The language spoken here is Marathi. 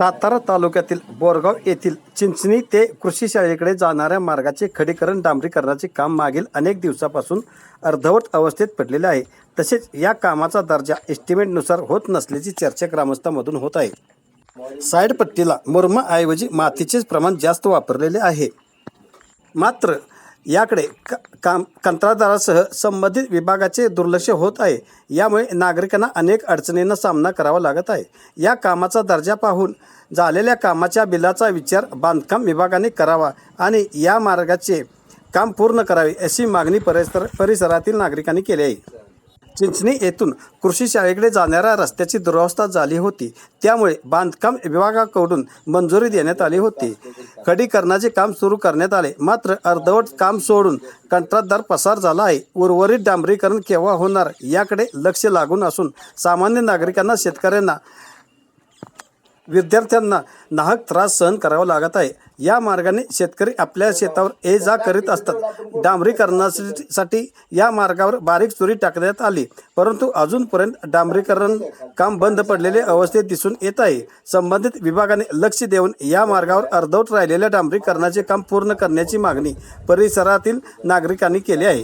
सातारा तालुक्यातील बोरगाव येथील चिंचणी ते कृषी शाळेकडे जाणाऱ्या मार्गाचे खडीकरण डांबरीकरणाचे काम मागील अनेक दिवसापासून अर्धवट अवस्थेत पडलेले आहे. तसेच या कामाचा दर्जा एस्टिमेटनुसार होत नसल्याची चर्चा ग्रामस्थांमधून होत आहे. साईड पट्टीला मुरमाऐवजी मातीचेच प्रमाण जास्त वापरलेले आहे. मात्र याकडे क काम कंत्राटदारासह संबंधित विभागाचे दुर्लक्ष होत आहे. यामुळे नागरिकांना अनेक अडचणींना सामना करावा लागत आहे. या कामाचा दर्जा पाहून झालेल्या कामाच्या बिलाचा विचार बांधकाम विभागाने करावा आणि या मार्गाचे काम पूर्ण करावे अशी मागणी परिसर परिसरातील नागरिकांनी केली आहे. चिंचणी येथून कृषी शाळेकडे जाणाऱ्या रस्त्याची दुरावस्था झाली होती. त्यामुळे बांधकाम विभागाकडून मंजुरी देण्यात आली होती. खडीकरणाचे काम सुरू करण्यात आले. मात्र अर्धवट काम सोडून कंत्राटदार पसार झाला आहे. उर्वरित डांबरीकरण केव्हा होणार याकडे लक्ष लागून असून सामान्य नागरिकांना शेतकऱ्यांना विद्यार्थ्यांना नाहक त्रास सहन करावा लागत आहे. या मार्गाने शेतकरी आपल्या शेतावर ये जा करीत असतात. डांबरीकरणासाठी या मार्गावर बारीक चुरी टाकण्यात आली. परंतु अजूनपर्यंत डांबरीकरण काम बंद पडलेले अवस्थेत दिसून येत आहे. संबंधित विभागाने लक्ष देऊन या मार्गावर अर्धवट राहिलेल्या डांबरीकरणाचे काम पूर्ण करण्याची मागणी परिसरातील नागरिकांनी केली आहे.